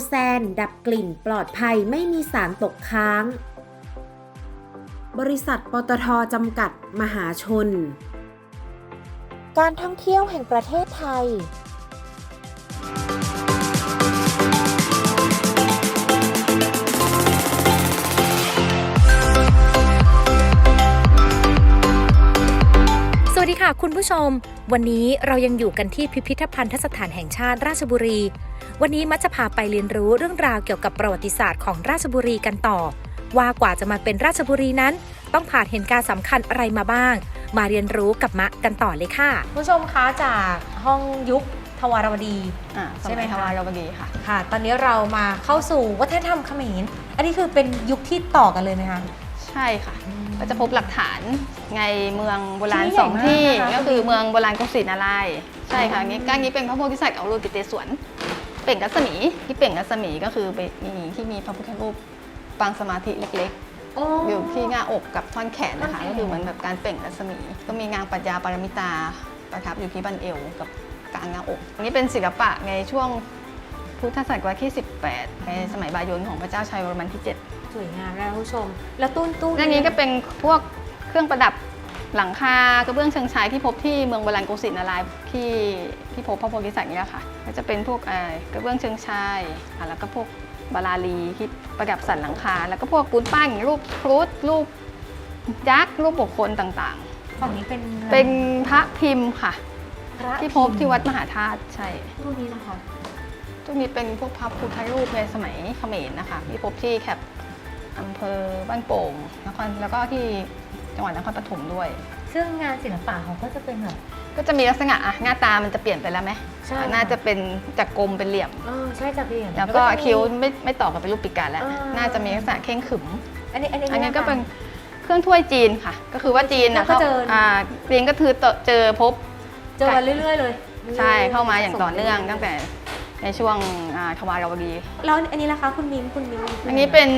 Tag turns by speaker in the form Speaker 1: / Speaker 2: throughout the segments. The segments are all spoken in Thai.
Speaker 1: TPI Biosan ดับกลิ่นปลอดภัยไม่มีสารตกค้าง บริษัทปตทจำกัดมหาชน การท่องเที่ยวแห่งประเทศไทย
Speaker 2: สวัสดีค่ะคุณผู้ชม วันนี้เรายังอยู่กันที่พิพิธภัณฑสถานแห่งชาติราชบุรี วันนี้มักจะพาไปเรียนรู้เรื่องราวเกี่ยวกับประวัติศาสตร์ของราชบุรีกันต่อ ว่ากว่าจะมาเป็นราชบุรีนั้น ต้องผ่านเหตุการณ์สำคัญอะไรมาบ้าง มาเรียนรู้กับมะกันต่อเลยค่ะ ผู้ชมคะจากห้องยุคทวารวดี
Speaker 3: อ่า
Speaker 2: ใช่ไหมคะ
Speaker 3: สยทวารวดีค่ะ
Speaker 2: ค่ะ ตอนนี้เรามาเข้าสู่วัฒนธรรมเขมรอันนี้คือเป็นยุคที่ต่อกันเลยไหมคะ
Speaker 3: ใช่ค่ะ ก็จะพบหลักฐานในเมืองโบราณ
Speaker 2: ที่ใหญ่
Speaker 3: สองที่
Speaker 2: มากนะคะ
Speaker 3: ก็คือเมืองโบราณกรุงศรีนารายณ์ใช่ค่ะงี้ก้านนี้เป็นพระโพธิสัตว์ของรูปกิเตศวรเป่งรัศมีที่เป่งรัศมีก็คือเป็นมีที่มีพระพุทธรูปปางสมาธิเล็กๆอยู่ที่หน้าอกกับท่อนแขนนะคะ
Speaker 2: ท่อนแขน
Speaker 3: ก็คือเหมือนแบบการเปล่งรัศมี ก็มีงานปัญญาปารมิตาประทับอยู่ที่บันเอวกับกลางหน้าอกอันนี้เป็นศิลปะในช่วงพุทธศตวรรษที่ 18 ในสมัยบายนของพระเจ้าชัยวรมันที่7
Speaker 2: สวยงามนะคุณผู้ชม แล้วตู้ตู้
Speaker 3: ด้านนี้ก็เป็นพวกเครื่องประดับ หลังคากระเบื้องเชิงชายที่พบที่เมืองโบราณกรุงศรีนารายณ์ที่ที่พบพระโพธิสัตว์นี่แหละค่ะ ก็จะเป็นพวกเอ่อกระเบื้องเชิงชายอะแล้วก็พวกบาลาลีที่ประดับสันหลังคา แล้วก็พวกปูนปั้นรูปครุฑรูปยักษ์รูปบุคคลต่าง
Speaker 2: ฝั่งนี้เป็น
Speaker 3: ๆ เป็นพระพิมพ์ค่ะ
Speaker 2: พระ
Speaker 3: ที่พบที่วัดมหาธาตุใช่
Speaker 2: ตู้นี้นะคะ
Speaker 3: ตรงนี้เป็นพวกพระพุทธรูปในสมัยเขมรนะคะที่พบที่แคบอำเภอบ้านโป่งนครแล้วก็ที่ จังหวัดนครปฐมด้วย
Speaker 2: ซึ่งงานศิลปะเขาก็จะเป็นแบบ
Speaker 3: ก็จะมีลักษณะอะหน้าตามันจะเปลี่ยนไปแล้วไหม
Speaker 2: ใช่
Speaker 3: อะน่าจะเป็นจากกลมเป็นเหลี่ยม
Speaker 2: เออใช่จะเปลี่ยน
Speaker 3: แล้วก็
Speaker 2: จะมี
Speaker 3: คิ้วไม่ไม่ต่อกันเป็นรูปปีกาแล้ว
Speaker 2: อ่า
Speaker 3: น่าจะมีลักษณะเข่งขรึม
Speaker 2: อันนี้อันนี้
Speaker 3: อันนี้ะ
Speaker 2: คะ
Speaker 3: ก็เป็นเครื่องถ้วยจีนค่ะ ก็คือว่าจีนนะ
Speaker 2: ก็เจอ อ่า
Speaker 3: จีนก็คือเจอพบ
Speaker 2: เจอมาเรื่อย ๆ เลย
Speaker 3: ใช่เข้ามาอย่างต่อเนื่อง
Speaker 2: สม
Speaker 3: ตั้งแต่ในช่วงอ่าทวารวดี
Speaker 2: แล้วอันนี้ล่ะคะคุณมิ้นคุณมิ้น
Speaker 3: อันนี้เป็น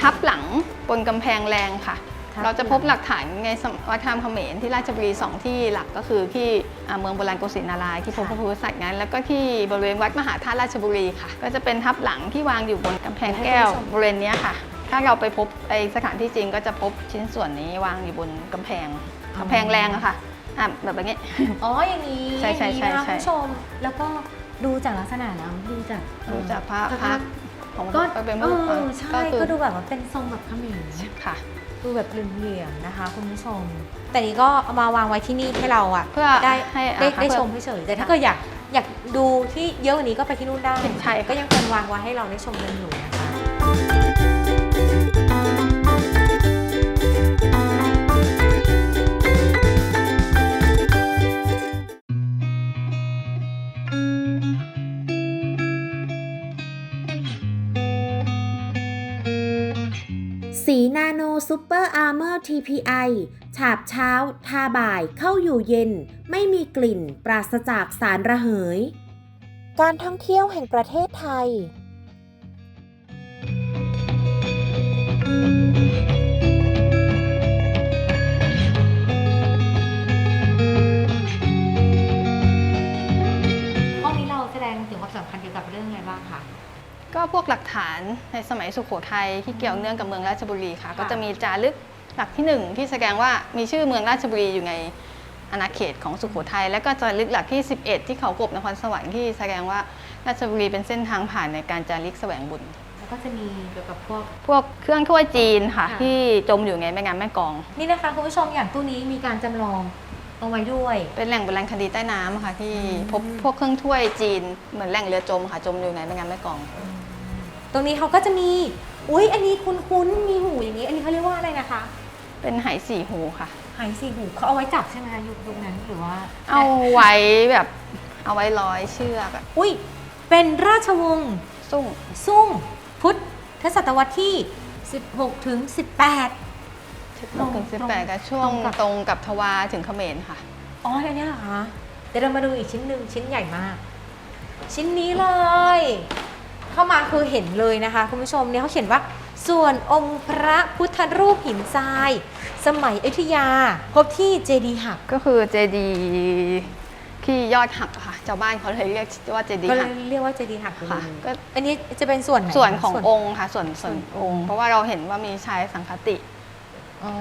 Speaker 3: ทับหลังบนกำแพงแรงค่ะ
Speaker 2: ทับ
Speaker 3: เราจะพบหลักฐานในสมวัฒนธรรมเขมรที่ราชบุรีสองที่หลักก็คือที่อ่าเมืองโบราณกรุงศรีนารายณ์ที่พบพระพุทธสัตว์นั้นแล้วก็ที่บริเวณวัดมหาธาตุราชบุรีค่ะ ก็จะเป็นทับหลังที่วางอยู่บนกำแพงแก้วบริเวณเนี้ยค่ะ ถ้าเราไปพบไอสถานที่จริงก็จะพบชิ้นส่วนนี้วางอยู่บนกำแพงกำแพงแรงอะค่ะอะแบบนี้
Speaker 2: อ๋ออย่างนี้
Speaker 3: ใช่ใช่ใช่
Speaker 2: อย่างนี้นะคะ
Speaker 3: ใช่
Speaker 2: คุณผู้ชมแล้วก็ดูจากลักษณะแล้วดูจาก
Speaker 3: ดูจากพระ
Speaker 2: พระ
Speaker 3: พระของ
Speaker 2: ก็
Speaker 3: ก็เป็น
Speaker 2: เอ
Speaker 3: รูป
Speaker 2: อใช่
Speaker 3: คือ
Speaker 2: ก็ดูแบบว่าเป็นทรงแบบเขมร
Speaker 3: ค่ะ
Speaker 2: ดูแบบเหลี่ยมๆนะคะ คุณผู้ชม แต่นี้ก็เอามาวางไว้ที่นี่ให้เราอะ
Speaker 3: เพื่อ
Speaker 2: ได้
Speaker 3: ให้
Speaker 2: ได้
Speaker 3: อ่า
Speaker 2: ได้
Speaker 3: เพื่อ
Speaker 2: ชมเฉยๆแต่ถ้าเกิดอยากอยากดูที่เยอะกว่านี้ก็ไปที่นู่นได้
Speaker 3: ใช่ค่ะ
Speaker 2: ก็ยังคงวางไว้ให้เราได้ชมกันอยู่นะ
Speaker 1: ซูเปอร์อาร์เมอร์ TPI ฉาบเช้า ทาบ่าย เข้าอยู่เย็น ไม่มีกลิ่น ปราศจากสารระเหย การท่องเที่ยวแห่งประเทศไทย
Speaker 2: ห้องนี้เราแสดงถึงความสำคัญเกี่ยวกับเรื่องอะไรบ้างคะ
Speaker 3: ก็พวกหลักฐานในสมัยสุโขทัยที่เกี่ยวเนื่องกับเมืองราชบุรีค่ะ
Speaker 2: ค่ะ
Speaker 3: ก็จะมีจารึกหลักที่หนึ่งที่แสดงว่ามีชื่อเมืองราชบุรีอยู่ในอาณาเขตของสุโขทัยและก็จารึกหลักที่ 11 ที่เขากบนครสวรรค์ที่แสดงว่าราชบุรีเป็นเส้นทางผ่านในการจารึกแสวงบุญ
Speaker 2: แล้วก็จะมีเกี่ยวกับพวก
Speaker 3: พวกเครื่องถ้วยจีนค่ะ
Speaker 2: ค่ะ
Speaker 3: ที่จมอยู่ในแม่น้ำแม่กลอง
Speaker 2: นี่นะคะคุณผู้ชมอย่างตู้นี้มีการจำลองเอาไว้ด้วย
Speaker 3: เป็นแหล่งโบราณคดีใต้น้ำค่ะ ที่
Speaker 2: อืม
Speaker 3: พบพวกเครื่องถ้วยจีนเหมือนแหล่งเรือจมค่ะจมอยู่ในแม่น้ำแม่กลอง
Speaker 2: ตรงนี้เขาก็จะมีอุ้ยอันนี้คุ้นๆมีหูอย่างนี้ อันนี้เขาเรียกว่าอะไรนะคะ
Speaker 3: เป็นไหสี่หูค่ะ
Speaker 2: หายสี่หูเขาเอาไว้จับใช่ไหมคะยุคตรงนั้นหรือว่า
Speaker 3: เอาไว้แบบ เอาไว้ร้อยเชือกอะ
Speaker 2: อุ้ยเป็นราชวงศ์
Speaker 3: ซุ่ง
Speaker 2: ซุ่งพุทธศตวรรษที่ 16 ถึง 18
Speaker 3: ตรงถึง
Speaker 2: ตรง
Speaker 3: 18กับช่วง
Speaker 2: ตรงกับ
Speaker 3: ตรงกับทวาถึงเขมรค่ะ
Speaker 2: อ๋ออันนี้เหรอคะเดี๋ยวเรามาดูอีกชิ้นหนึ่งชิ้นใหญ่มาก ชิ้นนี้เลย เข้ามาคือเห็นเลยนะคะ คุณผู้ชมเนี่ยเขาเขียนว่าส่วนองค์พระพุทธรูปหินทราย สมัยอยุธยา พบที่เจดีย์หัก
Speaker 3: ก็คือเจดีที่ยอดหักอะค่ะชาวบ้านเขาเลยเรียกว่าเจดี
Speaker 2: ก็เล
Speaker 3: หั
Speaker 2: ย
Speaker 3: ก
Speaker 2: เรียกว่าเจดีย์หักไปเล
Speaker 3: ค่ะ
Speaker 2: ย
Speaker 3: ก็
Speaker 2: อันนี้จะเป็นส่วนไหน
Speaker 3: ส่วนของ
Speaker 2: ส่
Speaker 3: องค์ค่ะส่วนส่วน
Speaker 2: ส่วน
Speaker 3: องค์ เพราะว่าเราเห็นว่ามีชายสังคติ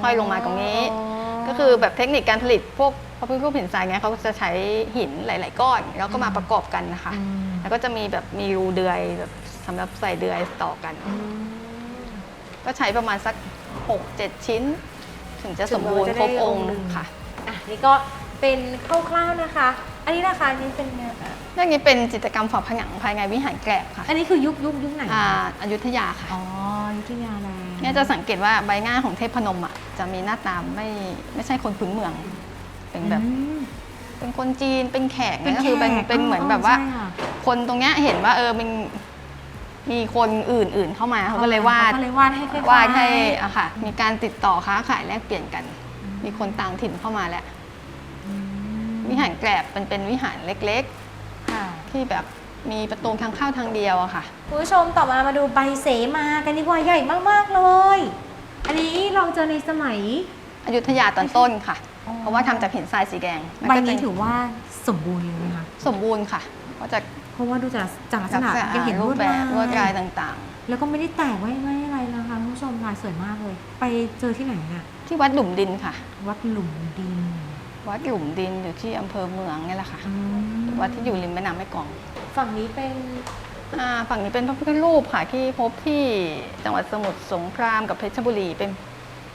Speaker 3: ห้อยลงมาตรงนี้
Speaker 2: อ๋อ
Speaker 3: ก็คือแบบเทคนิคการผลิตพวกพระพุทธรูปหินทรายเนี้ยเขาจะใช้หินหลาย ๆ ก้อน แล้วก็มาประกอบกันนะคะ
Speaker 2: อืม
Speaker 3: แล้วก็จะมีแบบมีรูเดือยแบบ สำหรับใส่เดือยต่อกัน
Speaker 2: อืม
Speaker 3: ก็ใช้ประมาณสัก 6-7 ชิ้น ถึงจะสมบูรณ์
Speaker 2: ถึง
Speaker 3: คร
Speaker 2: เรา
Speaker 3: บ
Speaker 2: จะได้
Speaker 3: องค์
Speaker 2: องค์หนึ่ง
Speaker 3: ค่ะ
Speaker 2: อะ นี่ก็เป็นคร่าวๆนะคะ อันนี้ราคานี้เป็นไงอะ
Speaker 3: เรื่องนี้เป็นจิตรกรรมฝาผนังภายในวิหารแกลบค่ะ
Speaker 2: อันนี้คือยุคยุคยุคไหน
Speaker 3: อ่าอยุธยาค่ะ
Speaker 2: อ๋ออยุธยาแล้ว
Speaker 3: เนี่ยจะสังเกตว่าใบหน้าของเทพพนมอะจะมีหน้าตาไม่ไม่ใช่คนพื้นเมือง เป็นแบบ
Speaker 2: อืม
Speaker 3: เป็นคนจีนเป็นแขก
Speaker 2: เป็น
Speaker 3: ก็คือเป็น
Speaker 2: แขก
Speaker 3: เป็นเหมือนแบบว่า
Speaker 2: ใช่ค่ะ
Speaker 3: คนตรงเนี้ยเห็นว่าเออมัน มีคนอื่นๆเข้ามาเขาก็เลยวาด
Speaker 2: เขาก็เลยวาดให้คล้ยๆ
Speaker 3: วาดให้อะค่ะ มีการติดต่อค้าขายแลกเปลี่ยนกัน
Speaker 2: อืม
Speaker 3: มีคนต่างถิ่นเข้ามาแล้ว
Speaker 2: อืม
Speaker 3: วิหารแกลบมันเป็นวิหารเล็ก
Speaker 2: ค่ะ
Speaker 3: ๆ ที่แบบมีประตูทางเข้าทางเดียวอะค่ะ
Speaker 2: คุณผู้ชมต่อมามาดูใบเสมากันดีกว่าใหญ่มากๆเลย อันนี้เราเจอในสมัย
Speaker 3: อยุธยาตอนต้นค่ะ
Speaker 2: อ๋อ
Speaker 3: เพราะว่าทำจากหินทรายสีแดงแล้ว
Speaker 2: ใบ
Speaker 3: ก็จะ
Speaker 2: นี้ถือว่าสมบูรณ์เลยไหมคะ
Speaker 3: สมบูรณ์ค่ะ ก็จะ
Speaker 2: เพ ราะว่าดูจากจากลักษณะ
Speaker 3: ลักษณะ
Speaker 2: ยังเห็น
Speaker 3: รู
Speaker 2: ล
Speaker 3: ป
Speaker 2: วด
Speaker 3: แบ
Speaker 2: ลาย
Speaker 3: บลวดลายต่าง
Speaker 2: แล้วก็ไม่ได้แตกไว้ไม่อะไรนะคะคุณผู้ชมลายสวยมากเลย ไปเจอที่ไหนเนี่ย
Speaker 3: ๆที่วัดหลุมดินค่ะ
Speaker 2: วัดหลุมดิน
Speaker 3: วัดหลุมดินอยู่ที่อำเภอเมืองนี่แหละค่ะ
Speaker 2: อืม
Speaker 3: วัดที่อยู่ริมแม่น้ำแม่กลอง
Speaker 2: ฝั่งนี้เป็น
Speaker 3: อ่าฝั่งนี้เป็นพระพุทธรูปค่ะที่พบที่จังหวัดสมุทรสงครามกับเพชรบุรีเป็น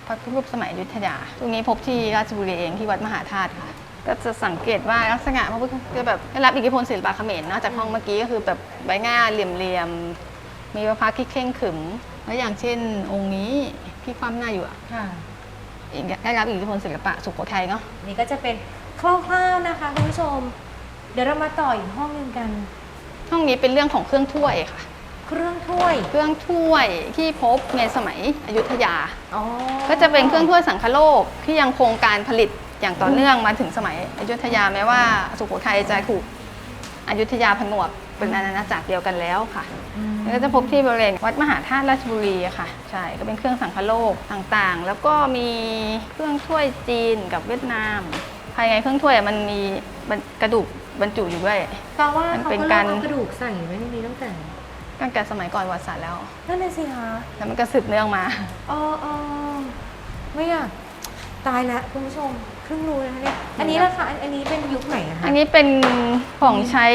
Speaker 3: พระพุทธรูปสมัยอยุธยา ตรงนี้พบที่ราชบุรีเองที่วัดมหาธาตุค่ะ ก็จะสังเกตว่าลักษณะพระพุทธจะแบบได้รับอิทธิพลศิลปะเขมรนอกจากห้องเมื่อกี้ก็คือแบบใบหน้าเหลี่ยมๆมีพระพักตร์ที่เคร่งขรึมแล้วอย่างเช่น องค์นี้ที่คว่ำหน้าอยู่อะ
Speaker 2: ค่ะ
Speaker 3: อีกได้รับอิทธิพลศิลปะสุโขทัยเนาะ
Speaker 2: นี่ก็จะเป็นคร่าวๆนะคะคุณผู้ชม เดี๋ยวเรามาต่ออีกห้องหนึงกัน
Speaker 3: ห้องนี้เป็นเรื่องของเครื่องถ้วยค่ะ
Speaker 2: เครื่องถ้วย
Speaker 3: เครื่องถ้วยที่พบในสมัยอยุธยา
Speaker 2: อ๋อ
Speaker 3: ก็จะเป็นเครื่องถ้วยสังคโลกที่ยังคงการผลิต อย่างต่อเนื่องมาถึงสมัยอยุธยาแม้ว่า สุโขทัยจะถูกอยุธยาผนวกเป็นอาณาจักรเดียวกันแล้วค่ะ
Speaker 2: อืม
Speaker 3: แล้วก็จะพบที่บริเวณวัดมหาธาตุราชบุรีอะค่ะ ใช่ก็เป็นเครื่องสังคโลกต่างๆ แล้วก็มีเครื่องถ้วยจีนกับเวียดนาม ภายในเครื่องถ้วยมันมีบรรกระดูกบรรจุอยู่ด้วย
Speaker 2: แปลว่า
Speaker 3: มัน
Speaker 2: เขา
Speaker 3: เป็น
Speaker 2: ก็
Speaker 3: กา
Speaker 2: เริ่
Speaker 3: ร
Speaker 2: มเอากระดูกใส่ไว้ในนี้ตั้งแต่
Speaker 3: ตั้งแต่สมัยก่อนประวัติศาสตร์แล้ว
Speaker 2: นั่นน่ะสิคะ
Speaker 3: แล้วมันก็สืบเนื่องมา
Speaker 2: อ๋ออ๋อไม่อยากตายแล้วคุณผู้ชม เพิ่งรู้นะคะเนี่ย อันนี้ละคะอันอันนี้เป็นยุคไหนอะคะ
Speaker 3: อันนี้เป็นของใช้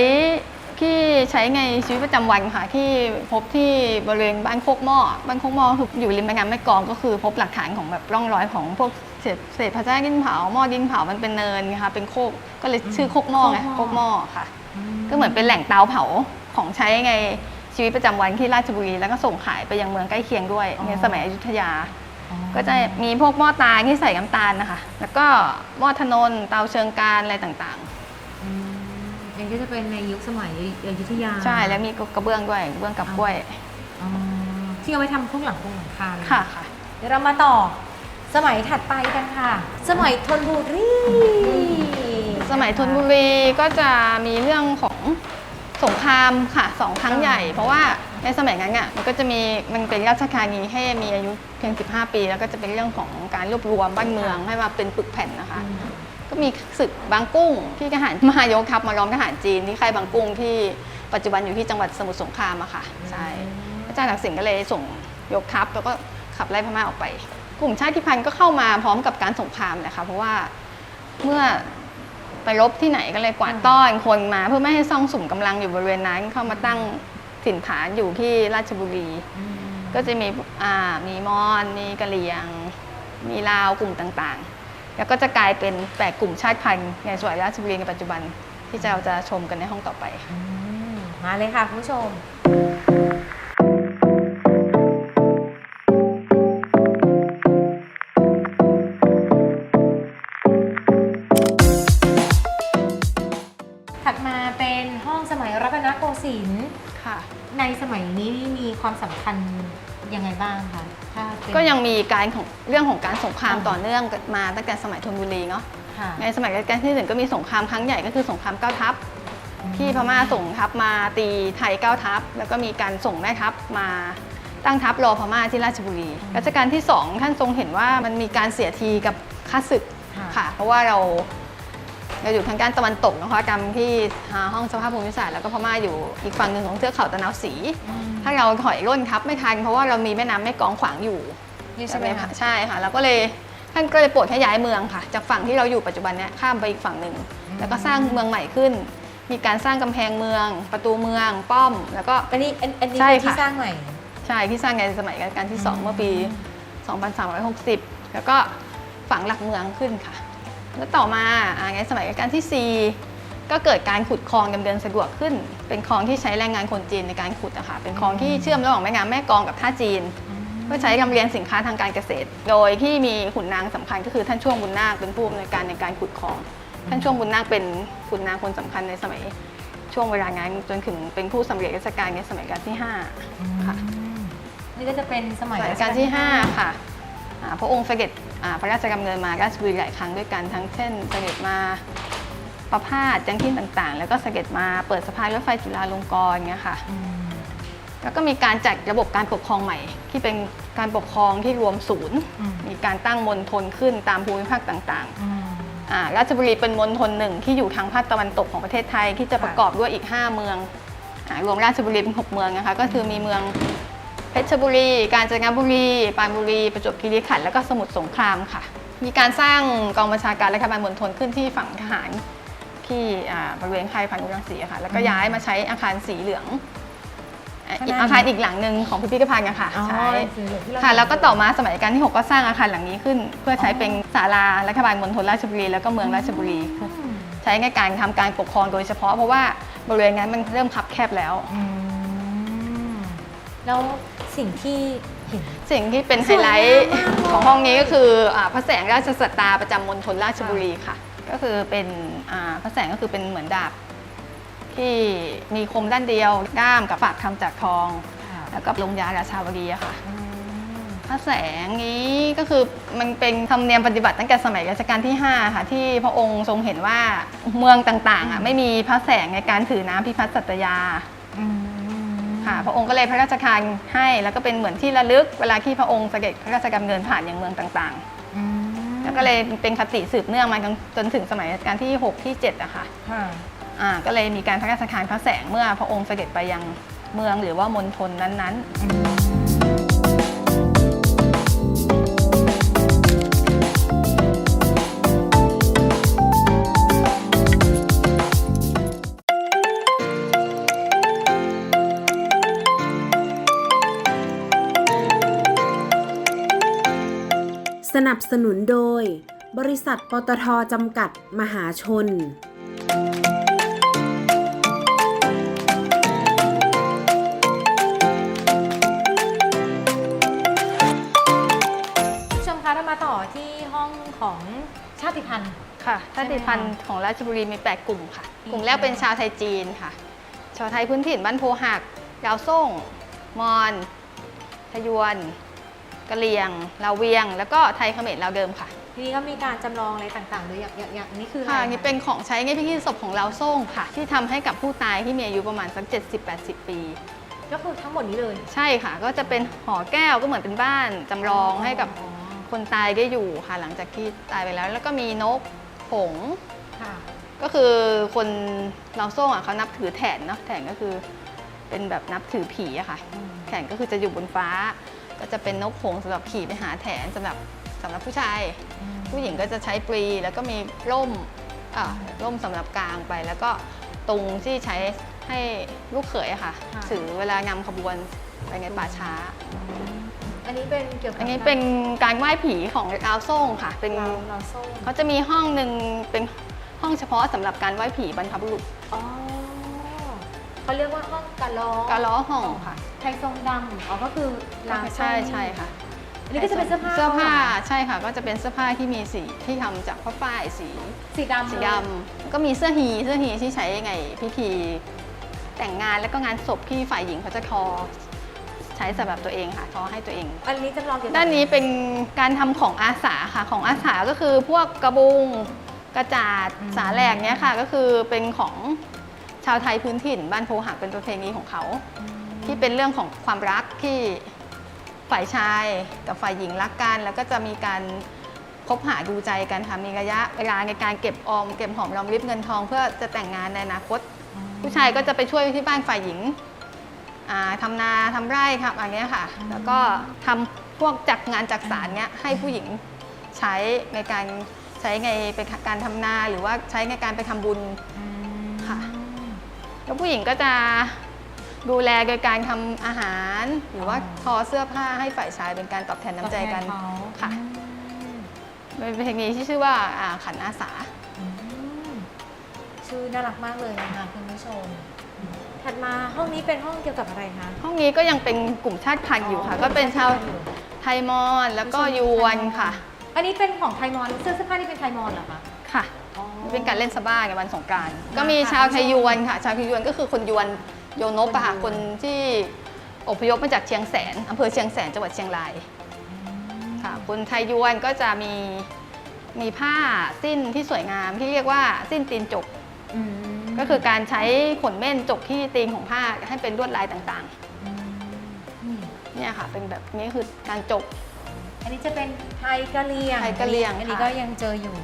Speaker 3: ที่ใช้ในชีวิตประจำวันค่ะ ที่พบที่บริเวณบ้านโคกหม้อบ้านโคกหม้อคืออยู่ริมแม่น้ำแม่กลองก็คือพบหลักฐานของแบบร่องรอยของพวกเศษเศษพระเจ้าดินเผาหม้อดินเผามันเป็นเนินไงคะเป็นโคกก็เลยชื่อโคกหม้อไงโคกหม้อค่ะ ก็เหมือนเป็นแหล่งเตาเผาของใช้ในชีวิตประจำวันที่ราชบุรีแล้วก็ส่งขายไปยังเมืองใกล้เคียงด้วยในสมัยอยุธยา
Speaker 2: อ๋อ
Speaker 3: ก็จะมีพวกหม้อตาลที่ใส่น้ำตาลนะคะ แล้วก็หม้อถนนเตาเชิงการอะไรต่าง
Speaker 2: อืมอันนี้ก็จะเป็นในยุคสมัยอยุธยา
Speaker 3: ๆ ใช่แล้วมีกระเบื้องด้วยกระเบื้องกับกล้วย
Speaker 2: อ๋อที่เอาไว้ทำพวกหลังพวกหลังคาเลย
Speaker 3: ค่ะค่ะ
Speaker 2: เดี๋ยวเรามาต่อสมัยถัดไปกันค่ะ สมัยธนบุรี
Speaker 3: สมัยธนบุรีก็จะมีเรื่องของสงครามค่ะสองครั้งใหญ่ เพราะว่า ในสมัยนั้นอะมันก็จะมีมันเป็นราชธานีให้มีอายุเพียง 15 ปี แล้วก็จะเป็นเรื่องของการรวบรวมบ้านเมืองให้มาเป็นปึกแผ่นนะคะ
Speaker 2: อืม
Speaker 3: ก็มีศึกบางกุ้งที่ทหารมายกทัพมาล้อมทหารจีนที่ค่ายบางกุ้งที่ปัจจุบันอยู่ที่จังหวัดสมุทรสงครามอะค่ะใช่พระเจ้าตากสินก็เลยส่งยกทัพแล้วก็ขับไล่พม่าออกไป กลุ่มชาติพันธุ์ก็เข้ามาพร้อมกับการสงครามแหละค่ะเพราะว่าเมื่อไปรบที่ไหนก็เลยกวาดต้อนคนมาเพื่อไม่ให้ซ่องสุมกำลังอยู่บริเวณนั้นเข้ามาตั้ง ถิ่นฐานอยู่ที่ราชบุรี
Speaker 2: อืม
Speaker 3: ก็จะมีอ่ามีมอนมีกะเหรี่ยง มีลาวกลุ่มต่างๆ แล้วก็จะกลายเป็นแปดกลุ่มชาติพันธุ์ในสวยราชบุรีในปัจจุบันที่เราจะชมกันในห้องต่อไป
Speaker 2: อืมมาเลยค่ะคุณผู้ชม บ้างคะถ้าเป็น
Speaker 3: ก็ยังมีการของเรื่องของการสงคราม
Speaker 2: อ่า
Speaker 3: ต่อเนื่องมาตั้งแต่สมัยธนบุรีเนาะ
Speaker 2: ค่ะ
Speaker 3: ในสมัยรัชกาลที่หนึ่งก็มีสงครามครั้งใหญ่ก็คือสงครามเก้าทัพที่พม่าส่งทัพมาตีไทยเก้าทัพ แล้วก็มีการส่งแม่ทัพมาตั้งทัพรอพม่าที่ราชบุรี รัชกาลที่สองท่านทรงเห็นว่ามันมีการเสียทีกับข้าศึก
Speaker 2: ค่ะ
Speaker 3: ค่ะเพราะว่าเรา เราอยู่ทางด้านตะวันตกนะคะกรรมที่อ่าห้องสภาพภูมิศาสตร์แล้วก็พม่าอยู่อีกฝั่งหนึ่งของเทือกเขาตะนาวศรี
Speaker 2: อืม
Speaker 3: ถ้าเราถอยร่นทัพไม่ทันเพราะว่าเรามีแม่น้ำแม่กลองขวางอยู่
Speaker 2: นี่ใช่ไหมคะ
Speaker 3: ใช่ค่ะแล้วก็เลยท่านก็เลยโปรดให้ย้ายเมืองค่ะ จากฝั่งที่เราอยู่ปัจจุบันเนี้ยข้ามไปอีกฝั่งหนึ่งแล้วก็สร้างเมืองใหม่ขึ้น มีการสร้างกำแพงเมือง ประตูเมืองป้อม แล้วก็
Speaker 2: อันนี้อันอันนี้
Speaker 3: ใช่
Speaker 2: คือที่
Speaker 3: ค่ะ
Speaker 2: สร้างใหม่
Speaker 3: ใช่ที่สร้างในสมัยรัชกาลที่ 2 เมื่อปี 2360 แล้วก็ฝังหลักเมืองขึ้นค่ะ แล้วต่อมาอ่าในสมัยรัชกาลที่ 4 ก็เกิดการขุดคลองดำเนินสะดวกขึ้น เป็นคลองที่ใช้แรงงานคนจีนในการขุดอะค่ะเป็นคลองที่เชื่อมระหว่างแม่น้ำแม่กลองกับท่าจีนเพื่อใช้ลำเลียงสินค้าทางการเกษตร โดยที่มีขุนนางสำคัญก็คือท่านช่วงบุญนาคเป็นผู้อำนวยการในการขุดคลอง ท่านช่วงบุญนาคเป็นขุนนางคนสำคัญในสมัยช่วงเวลานั้นจนถึงเป็นผู้สำเร็จราชการในสมัยรัชกาลที่5ค่ะ
Speaker 2: อืมนี่ก็จะเป็นสมัย
Speaker 3: สมัยรัชกาลที่ 5 ค่ะอ่าพระองค์เสด็จอ่า พระราชดำเนินมาราชบุรีหลายครั้งด้วยกันทั้งเช่นเสด็จมาประพาสจังที่ต่างๆ แล้วก็เสด็จมาเปิดสะพานรถไฟจุฬาลงกรณ์เงี้ยค่ะ
Speaker 2: อืม
Speaker 3: แล้วก็มีการจัดระบบการปกครองใหม่ ที่เป็นการปกครองที่รวมศูนย์
Speaker 2: อืม
Speaker 3: มีการตั้งมณฑลขึ้นตามภูมิภาคต่าง
Speaker 2: อืม
Speaker 3: ๆอ่าราชบุรีเป็นมณฑลหนึ่งที่อยู่ทางภาคตะวันตกของประเทศไทยที่จะประกอบด้วยอีก 5 เมืองอารวมราชบุรีเป็น 6 เมืองนะคะก็คือมีเมือง เพชรบุรี กาญจนบุรี ปรานบุรี ประจวบคีรีขันธ์แล้วก็สมุทรสงครามค่ะ มีการสร้างกองบัญชาการรัฐบาลมณฑลขึ้นที่ฝั่งทหารที่อ่าบริเวณค่ายพันธุรังสีค่ะ แล้วก็ย้ายมาใช้อาคารสีเหลืองอะอีกอาคารอีกหลังหนึ่งของพิพิธภัณฑ์อะค่ะ
Speaker 2: อ๋อ
Speaker 3: ใช้
Speaker 2: สีเหลืองที่เรา
Speaker 3: ค่ะ แล้วก็ต่อมาสมัยรัชกาลที่6ก็สร้างอาคารหลังนี้ขึ้น เพื่อใช้เป็นศาลารัฐบาลมณฑลราชบุรีแล้วก็เมืองราชบุรี
Speaker 2: อืม
Speaker 3: ใช้ในการทำการปกครองโดยเฉพาะเพราะว่าบริเวณนั้นมันเริ่มคับแคบแล้ว
Speaker 2: อืม แล้วสิ่งที่เห็น
Speaker 3: สิ่งที่เป็นไฮไลท์
Speaker 2: สวยงามมากเลย
Speaker 3: ของห้องนี้ก็คืออ่าพระแสงราชสัตตาประจำมณฑลราชบุรีค่ะ ก็คือเป็นอ่าพระแสงก็คือเป็นเหมือนดาบ ที่มีคมด้านเดียวด้ามกับปากทำจากทอง
Speaker 2: ค่ะ
Speaker 3: แล้วก็ลงยาราชาวดีอะค่ะ
Speaker 2: อืม
Speaker 3: พระแสงนี้ก็คือมันเป็นธรรมเนียมปฏิบัติตั้งแต่สมัยรัชกาลที่ 5 ค่ะที่พระองค์ทรงเห็นว่าเมืองต่างๆอะไม่มีพระแสงในการถือน้ำพิพัฒน์สัตยา
Speaker 2: อืม
Speaker 3: ค่ะพระองค์ก็เลยพระราชทานให้ แล้วก็เป็นเหมือนที่ระลึกเวลาที่พระองค์เสด็จพระราชดำเนินผ่านอย่างเมืองต่าง
Speaker 2: อืม
Speaker 3: ๆ แล้วก็เลยเป็นคติสืบเนื่องมาจนจนถึงสมัยรัชกาลที่ 6 ที่7อะค่ะ
Speaker 2: ค่ะ
Speaker 3: อ่าก็เลยมีการพระราชทานพระแสงเมื่อพระองค์เสด็จไปยังเมืองหรือว่ามณฑลนั้นๆ
Speaker 2: อืม
Speaker 1: นับสนุนโดย บริษัทปตทจำกัดมหาชน
Speaker 2: ผู้ชมคะเรามาต่อที่ห้องของชาติพันธุ์
Speaker 3: ค่ะ
Speaker 2: ใช่ไหม
Speaker 3: ชาติพันธุ์
Speaker 2: คะ
Speaker 3: ของราชบุรีมี 8 กลุ่มค่ะ
Speaker 2: อืม
Speaker 3: กลุ่มแรกเป็นชาวไทยจีนค่ะ ชาวไทยพื้นถิ่นบ้านโพหักยาวส่ง มอญทยวน กะเหรี่ยงลาวเวียง แล้วก็ไทยเขมรลาวเดิมค่ะ
Speaker 2: ทีนี้ก็มีการจำลองอะไรต่างๆด้วยอย่างอย่างอย่างนี้คืออะไร
Speaker 3: ค่ะ
Speaker 2: คะ
Speaker 3: นี่เป็นของใช้ในพิธีศพของลาวส่งค่ะ ที่ทำให้กับผู้ตายที่มีอายุประมาณสัก 70-80 ปี
Speaker 2: ก็คือทั้งหมดนี้เลย
Speaker 3: ใช่ค่ะ ก็จะเป็นหอแก้วก็เหมือนเป็นบ้านจำลองให้กับ
Speaker 2: อ๋อ
Speaker 3: คนตายได้อยู่ค่ะ หลังจากที่ตายไปแล้ว แล้วก็มีนกผง
Speaker 2: ค่ะ
Speaker 3: ก็คือคนเราโซ่งอะเขานับถือแถนเนาะแถนก็คือเป็นแบบนับถือผีอะค่ะ
Speaker 2: อืม
Speaker 3: แถนก็คือจะอยู่บนฟ้า ก็จะเป็นนกหงส์สำหรับขี่ไปหาแถนสำหรับสำหรับผู้ชาย ผู้หญิงก็จะใช้ปรีแล้วก็มีร่มอ่าร่มสำหรับกลางไป แล้วก็ตรงที่ใช้ให้ลูกเขยอะค่ะ
Speaker 2: ค่ะ
Speaker 3: ถือเวลานำขบวนไปในป่าช้า
Speaker 2: อันนี้เป็นเกี่ยวกับ
Speaker 3: อันนี้เป็นการไหว้ผีของลาวโซ่งค่ะ เป็น
Speaker 2: เราเราโซ่
Speaker 3: เขาจะมีห้องหนึ่งเป็นห้องเฉพาะสำหรับการไหว้ผีบรรพบุรุษ
Speaker 2: อ๋อเขาเรียกว่าห้องกะล้อกา
Speaker 3: ล้อห้องค่ะ
Speaker 2: ไทยทรงดำอ๋อก็คือลาวโซ่
Speaker 3: ใช่ใช่ค่ะ
Speaker 2: อันนี้ก็จะเป็นเสื้อผ้า
Speaker 3: เสื้อผ้าใช่ค่ะ ก็จะเป็นเสื้อผ้าที่มีสีที่ทำจากผ้าฝ้ายสี
Speaker 2: สีดำ
Speaker 3: สี
Speaker 2: เลย
Speaker 3: ดำก็มีเสื้อฮีเสื้อฮีที่ใช้ในพิธี แต่งงานแล้วก็งานศพที่ฝ่ายหญิงเขาจะทอ ใช้สำหรับตัวเองค่ะทอให้ตัวเอง
Speaker 2: อันนี้จำลองเกี่ยวกับ
Speaker 3: ด้านนี้เป็นการทำของอาสาค่ะของอาสาก็คือพวกกระบุงกระจาดสาแหลกเนี้ยค่ะ ก็คือเป็นของชาวไทยพื้นถิ่น บ้านโพหักเป็นประเพณีของเขา ที่เป็นเรื่องของความรักที่ฝ่ายชายกับฝ่ายหญิงรักกัน แล้วก็จะมีการคบหาดูใจกันค่ะมีระยะเวลาในการเก็บออมเก็บหอมรอมริบเงินทอง เพื่อจะแต่งงานในอนาคต ผู้ชายก็จะไปช่วยที่บ้านฝ่ายหญิงทำนาทำไร่ครับอันเนี้ยค่ะ แล้วก็ทำพวกจักงานจักสารเนี้ยให้ผู้หญิงใช้ในการใช้ในเป็นการทำนาหรือว่าใช้ในการไปทำบุญค่ะ แล้วผู้หญิงก็จะ ดูแลโดยการทำอาหาร หรือว่าทอเสื้อผ้าให้ฝ่ายชายเป็นการตอบแทนน้ำใจกัน
Speaker 2: ตอบแทเขา
Speaker 3: ค่ะ
Speaker 2: อืม
Speaker 3: เป็นเพลงนี้ที่ชื่อว่าอ่าขันอาสา
Speaker 2: อืมชื่อน่ารักมากเลยนะคะคุณผู้ชม ถัดมาห้องนี้เป็นห้องเกี่ยวกับอะไรคะ
Speaker 3: ห้องนี้ก็ยังเป็นกลุ่มชาติพันธุ์อยู่ค่ะ ก็เป็นชาวไทยมอญแล้วก็ยวนค่ะ
Speaker 2: อันนี้เป็นของไทยมอญเสื้อเสื้อผ้านี่เป็นไทยมอญเหรอคะ
Speaker 3: ค่ะ
Speaker 2: อ๋อ
Speaker 3: เป็นการเล่นสบ้าในวันสงกรานต์
Speaker 2: ค่ะ
Speaker 3: ก็มีชาวไทยยวนค่ะ ชาวไทยยวนก็คือคนยวน โยนบอะค่ะ
Speaker 2: ค
Speaker 3: คน
Speaker 2: ยวน
Speaker 3: นที่อพยพมาจากเชียงแสนอำเภอเชียงแสนจังหวัดเชียงรายค่ะคนไทยยวนก็จะมีมีผ้าสิ้นที่สวยงามที่เรียกว่าสิ้นตีนจก
Speaker 2: อืม
Speaker 3: ก็คือการใช้ขนเม่นจกที่ตีนของผ้าให้เป็นลวดลายต่าง
Speaker 2: อืมนี่
Speaker 3: ๆเนี่ยค่ะเป็นแบบนี้คือการจก
Speaker 2: อันนี้จะเป็นไทยกะเหรี่ยง
Speaker 3: ไทยกะเหรี่ยง
Speaker 2: อันนี้
Speaker 3: ค่ะ
Speaker 2: ก็ยังเจออยู่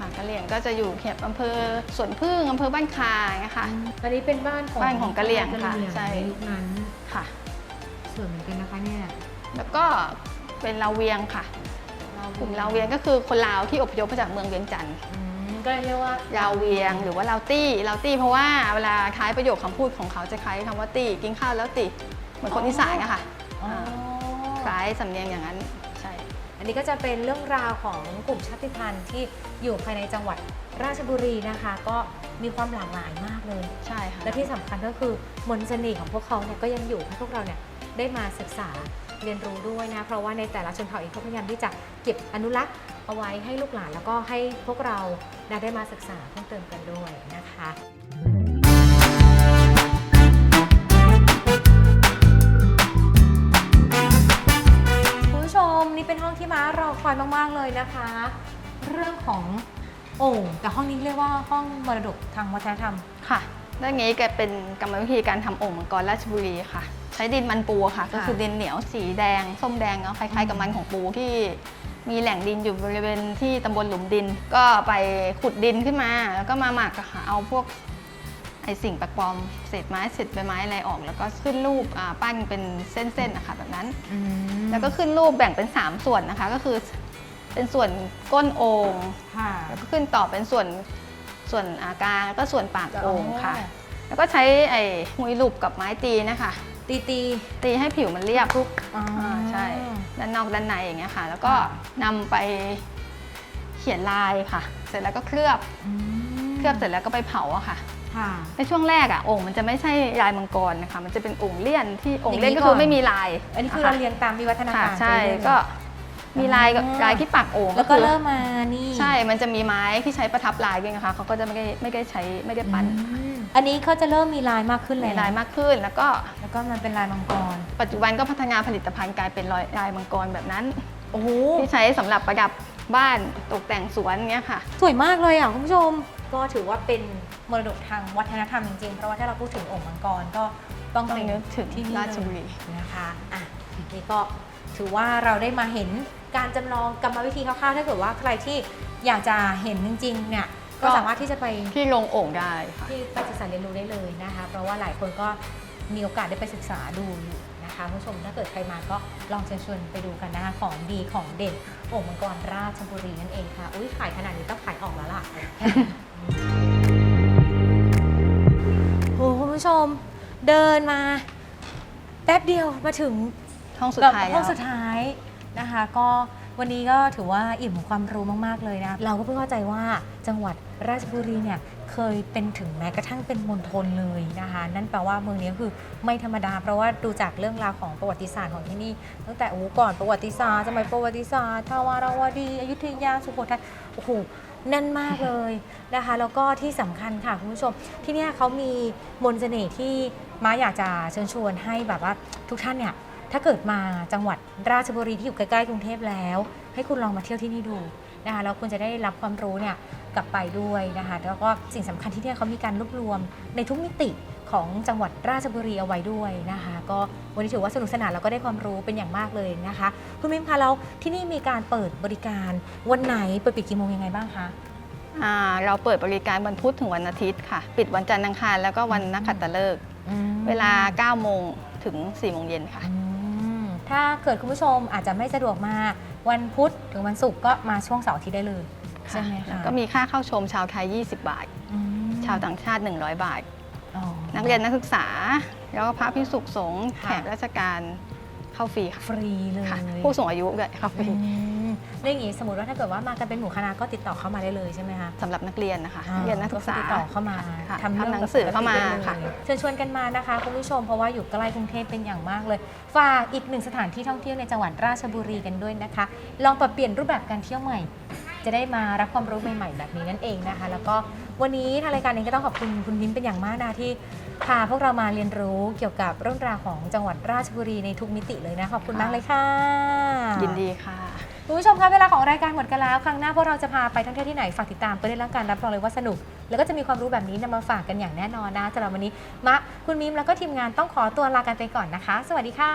Speaker 3: ค่ะกะเหรี่ยงก็จะอยู่เขตอำเภอสวนพึ่งอำเภอบ้านคาอย่างเงี้ยค่ะ
Speaker 2: อันนี้เป็นบ้านของ
Speaker 3: บ้านของกะเหรี่ยงค่ะ
Speaker 2: กเหรี่ยง
Speaker 3: ใช่
Speaker 2: ในยุคนั้น
Speaker 3: ค่ะ
Speaker 2: สวยเหมือนกันนะคะเนี่ย
Speaker 3: แล้วก็เป็นลาวเวียงค่ะ กลุ่มลาวเวียงก็คือคนลาวที่อพยพมาจากเมืองเวียงจันทร์
Speaker 2: อืมก็เรียกว่า
Speaker 3: ลาวเวียงหรือว่าลาวตี้ลาวตี้เพราะว่าเวลาท้ายประโยคคำพูดของเขาจะคล้ายคำว่าตี้กินข้าวแล้วติเหมือนคนอีสานอะค่ะ
Speaker 2: อ๋อ
Speaker 3: คล้ายสำเนียงอย่างนั้นใช่
Speaker 2: อันนี้ก็จะเป็นเรื่องราวของกลุ่มชาติพันธุ์ที่อยู่ภายในจังหวัดราชบุรีนะคะ ก็มีความหลากหลายมากเลย
Speaker 3: ใช่ค่ะ
Speaker 2: และที่สำคัญก็คือมนต์เสน่ห์ของพวกเขาเนี่ยก็ยังอยู่ให้พวกเราเนี่ยได้มาศึกษาเรียนรู้ด้วยนะ เพราะว่าในแต่ละชนเผ่าเองก็พยายามที่จะเก็บอนุรักษ์เอาไว้ให้ลูกหลานแล้วก็ให้พวกเราได้มาศึกษาเพิ่มเติมกันด้วยนะคะ นี่เป็นห้องที่ม้ารอคอยมาก ๆ เลยนะคะ เรื่องของโอ่งแต่ห้องนี้เรียกว่าห้องมรดกทางวัฒนธรรม
Speaker 3: ค่ะด้านนี้แกเป็นกรรมวิธีการทำโอ่งมังกรราชบุรีค่ะ ใช้ดินมันปูค่ะ ก็คือดินเหนียวสีแดง ส้มแดงเนาะคล้ายๆกับมันของปูที่มีแหล่งดินอยู่บริเวณที่ตำบลหลุมดิน ก็ไปขุดดินขึ้นมา แล้วก็มาหมักอะค่ะ เอาพวกไอสิ่งแปลกปลอมเศษไม้เศษใบไม้อะไรออก แล้วก็ขึ้นรูปอ่าปั้นเป็นเส้นๆนะคะแบบนั้นแล้วก็ขึ้นรูปแบ่งเป็น 3 ส่วนนะคะ ก็คือเป็นส่วนก้นโอ่ง
Speaker 2: ค่ะ
Speaker 3: แล้วก็ขึ้นต่อเป็นส่วนส่วนอากลางแล้วก็ส่วนปากโอ่งค่ะ
Speaker 2: อ๋อ
Speaker 3: แล้วก็ใช้ไอ้หุยลูบกับไม้ตีนะคะ
Speaker 2: ตีตี
Speaker 3: ตีให้ผิวมันเรียบทุก
Speaker 2: อ่า
Speaker 3: ใช่ ด้านนอกด้านในอย่างเงี้ยค่ะ แล้วก็นำไปเขียนลายค่ะ เสร็จแล้วก็เคลือบ
Speaker 2: อืม
Speaker 3: เคลือบเสร็จแล้วก็ไปเผาอะค่ะ
Speaker 2: ค่ะ
Speaker 3: ในช่วงแรกอะโอ่งมันจะไม่ใช่ลายมังกรนะคะ มันจะเป็นโอ่งเลี่ยนที่โอ่งเลี่ยน
Speaker 2: อย่างนี้
Speaker 3: ก็คือ
Speaker 2: ก่อน
Speaker 3: ไม่มีลาย
Speaker 2: อันนี้คือ
Speaker 3: นะ
Speaker 2: เรา
Speaker 3: คะ
Speaker 2: เรียงตามวิวัฒนา
Speaker 3: ค่ะ
Speaker 2: การ
Speaker 3: ใช่
Speaker 2: ไปเรื่อยๆ
Speaker 3: ก็มีลายกับ
Speaker 2: อ๋อ
Speaker 3: ลายที่ปากโอ่ง
Speaker 2: แล้วก็
Speaker 3: คือ
Speaker 2: เริ่มมานี่
Speaker 3: ใช่ มันจะมีไม้ที่ใช้ประทับลายด้วยนะคะเขาก็จะไม่ได้ไม่ได้ใช้ไม่ได้ปั้น
Speaker 2: อืมอันนี้เขาจะเริ่มมีลายมากขึ้นเล
Speaker 3: มี
Speaker 2: ย
Speaker 3: ลายมากขึ้นแล้วก็
Speaker 2: แล้วก็มันเป็นลายมังกร
Speaker 3: ปัจจุบันก็พัฒนาผลิตภัณฑ์กลายเป็นลายลายมังกรแบบนั้น
Speaker 2: โอ้โห
Speaker 3: ที่ใช้สำหรับประดับบ้านตกแต่งสวนเนี้ยค่ะ
Speaker 2: สวยมากเลยอะคุณผู้ชมก็ถือว่าเป็น มรดกทางวัฒนธรรมจริงๆ เพราะว่าถ้าเราพูดถึงโองค์มังกรก็ต้อง
Speaker 3: ต้อง
Speaker 2: เป็น
Speaker 3: นึกถึง
Speaker 2: ที่นี่
Speaker 3: ราชบุรี
Speaker 2: เลยนะคะอะนี่ก็ถือว่าเราได้มาเห็นการจำลองกรรมวิธีคร่าวๆถ้าเกิดว่าใครที่อยากจะเห็นจริงๆเนี่ยก็
Speaker 3: ก็
Speaker 2: สามารถที่จะไป
Speaker 3: ที่ลงโอ่งได้ค่ะ
Speaker 2: ที่ไปศึกษาเรียนรู้ได้เลยนะคะ เพราะว่าหลายคนก็มีโอกาสได้ไปศึกษาดูอยู่นะคะคุณผู้ชมถ้าเกิดใครมาก็ลองเชิญชวนไปดูกันนะคะของดีของเด่นโอ่งมังกรราชบุรีนั่นเองค่ะ อุ้ยขายขนาดนี้ต้องขายออกแล้วล่ะโหคุณ ผู้ชมเดินมาแป๊บเดียวมาถึง
Speaker 3: ห้องสุด
Speaker 2: แบบ
Speaker 3: ท้าย
Speaker 2: ห้อง
Speaker 3: แล้ว
Speaker 2: สุดท้ายนะคะ ก็วันนี้ก็ถือว่าอิ่มความรู้มาก ๆ เลยนะ เราก็เพิ่งเข้าใจว่าจังหวัดราชบุรีเนี่ย เคยเป็นถึงแม้กระทั่งเป็นมณฑลเลยนะคะ นั่นแปลว่าเมืองนี้คือไม่ธรรมดา เพราะว่าดูจากเรื่องราวของประวัติศาสตร์ของที่นี่ ตั้งแต่โอ้ก่อนประวัติศาสตร์สมัยประวัติศาสตร์ทาวาราวดี อยุธยาสุโขทัยโอ้โหแน่นมากเลยนะคะ แล้วก็ที่สำคัญค่ะคุณผู้ชม ที่นี่เขามีมนต์เสน่ห์ที่มาอยากจะเชิญชวนให้แบบว่าทุกท่านเนี่ยถ้าเกิดมาจังหวัดราชบุรีที่อยู่ใกล้ๆกรุงเทพแล้ว ให้คุณลองมาเที่ยวที่นี่ดูนะคะแล้วคุณจะได้รับความรู้เนี่ย กลับไปด้วยนะคะ แล้วก็สิ่งสำคัญที่เนี่ยเขามีการรวบรวมในทุกมิติของจังหวัดราชบุรีเอาไว้ด้วยนะคะ ก็วันนี้ถือว่าสนุกสนานแล้วก็ได้ความรู้เป็นอย่างมากเลยนะคะ คุณมิมคะแล้วที่นี่มีการเปิดบริการวันไหนเปิดปิดกี่โมงยังไงบ้างคะ
Speaker 3: อ่าเราเปิดบริการวันพุธถึงวันอาทิตย์ค่ะ ปิดวันจันทร์อังคารแล้วก็วันนักขัตฤกษ์
Speaker 2: อืม
Speaker 3: เวลา 9 โมงถึง 4 โมงเย็นค่ะ
Speaker 2: อืมถ้าเกิดคุณผู้ชมอาจจะไม่สะดวกมาวันพุธถึงวันศุกร์ก็มาช่วงเสาร์อาทิตย์ได้เลย ใช่ไหมคะ
Speaker 3: ก็มีค่าเข้าชมชาวไทย 20 บาท
Speaker 2: อืม
Speaker 3: ชาวต่างชาติ 100 บาท
Speaker 2: อ๋อ
Speaker 3: นักเรียนนักศึกษา แล้วก็พระพิสุขสงฆ์
Speaker 2: ค่ะ
Speaker 3: แขกราชการเข้าฟรีค่ะ
Speaker 2: ฟรีเลย
Speaker 3: ค่ะผู้สูงอายุด้วยเข้าฟรี
Speaker 2: อืมเรื่องอย่างนี้สมมติว่าถ้าเกิดว่ามากันเป็นหมู่คณะก็ติดต่อเข้ามาได้เลยใช่ไหมคะ
Speaker 3: สำหรับนักเรียนนะคะ
Speaker 2: อ่า
Speaker 3: เรียนนักศึกษา
Speaker 2: ติดต่อเข้ามา
Speaker 3: ค่ะ
Speaker 2: ทำเรื่อง
Speaker 3: ทำหนังสือเข้ามา
Speaker 2: ปกติได้เลย
Speaker 3: ค่ะ
Speaker 2: เชิญชวนกันมานะคะคุณผู้ชมเพราะว่าอยู่ใกล้กรุงเทพเป็นอย่างมากเลย ฝากอีกหนึ่งสถานที่ท่องเที่ยวในจังหวัดราชบุรีกันด้วยนะคะ ลองปรับเปลี่ยนรูปแบบการเที่ยวใหม่ จะได้มารับความรู้ใหม่ ๆ แบบนี้นั่นเองนะคะ แล้วก็วันนี้ทางรายการเองก็ต้องขอบคุณคุณมิ้มเป็นอย่างมากนะที่พาพวกเรามาเรียนรู้เกี่ยวกับเรื่องราวของจังหวัดราชบุรีในทุกมิติเลยนะขอบคุณมากเลยค่ะ
Speaker 3: ยินดีค่ะ
Speaker 2: คุณผู้ชมคะเวลาของรายการหมดกันแล้ว ครั้งหน้าพวกเราจะพาไปท่องเที่ยวที่ไหน ฝากติดตามไปได้แล้วกันรับรองเลยว่าสนุก แล้วก็จะมีความรู้แบบนี้นำมาฝากกันอย่างแน่นอนนะสำหรับวันนี้มะคุณมิมแล้วก็ทีมงานต้องขอตัวลากันไปก่อนนะคะ สวัสดีค่ะ